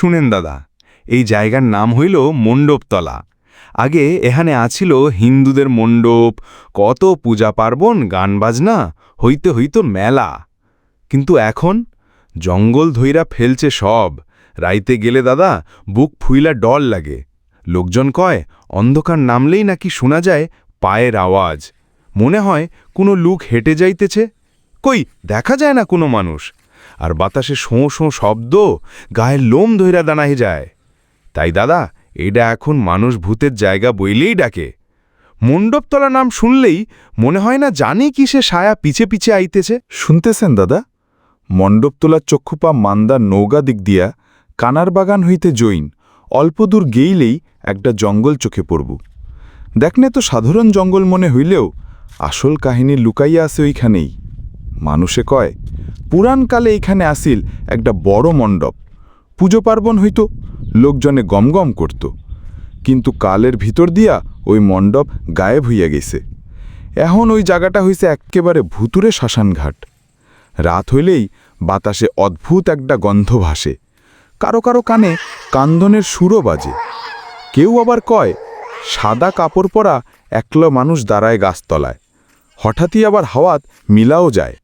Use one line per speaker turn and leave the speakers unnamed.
শুনেন দাদা, এই জায়গার নাম হইল মণ্ডপতলা। আগে এখানে আছিল হিন্দুদের মণ্ডপ, কত পূজা পার্বণ, গান বাজনা, হইতে হইত মেলা। কিন্তু এখন জঙ্গল ধইরা ফেলছে সব। রাইতে গেলে দাদা বুক ফুইলা ডল লাগে। লোকজন কয়, অন্ধকার নামলেই নাকি শোনা যায় পায়ের আওয়াজ। মনে হয় কোনো লুক হেঁটে যাইতেছে। কই, দেখা যায় না কোনো মানুষ। আর বাতাসে শোঁ শোঁ শব্দ, গায়ের লোম ধইরা দাঁড়াই যায়। তাই দাদা এটা এখন মানুষ ভূতের জায়গা বইলেই ডাকে। মণ্ডপতলা নাম শুনলেই মনে হয় না জানি কি সে সায়া পিছে পিছে আইতেছে।
শুনতেছেন দাদা? মণ্ডপ তোলার চক্ষুপা মান্দা নৌগা দিক দিয়া কানার বাগান হইতে জৈন, অল্প দূর গেইলেই একটা জঙ্গল চোখে পড়ব। দেখনে তো সাধারণ জঙ্গল মনে হইলেও আসল কাহিনী লুকাইয়া আছে ওইখানেই। মানুষে কয় পুরাণকালে এইখানে আসিল একটা বড় মণ্ডপ। পুজো পার্বণ হইত, লোকজনে গমগম করত। কিন্তু কালের ভিতর দিয়া ওই মণ্ডপ গায়েব হইয়া গেছে। এখন ওই জায়গাটা হইছে এক্কেবারে ভুতুরে শ্মশানঘাট। রাত হইলেই বাতাসে অদ্ভুত একটা গন্ধ ভাসে। কারও কারও কানে কান্দনের সুরও বাজে। কেউ আবার কয়, সাদা কাপড় পরা একলা মানুষ দাঁড়ায় গাছতলায়। হঠাৎই আবার হাওয়াত মিলাও যায়।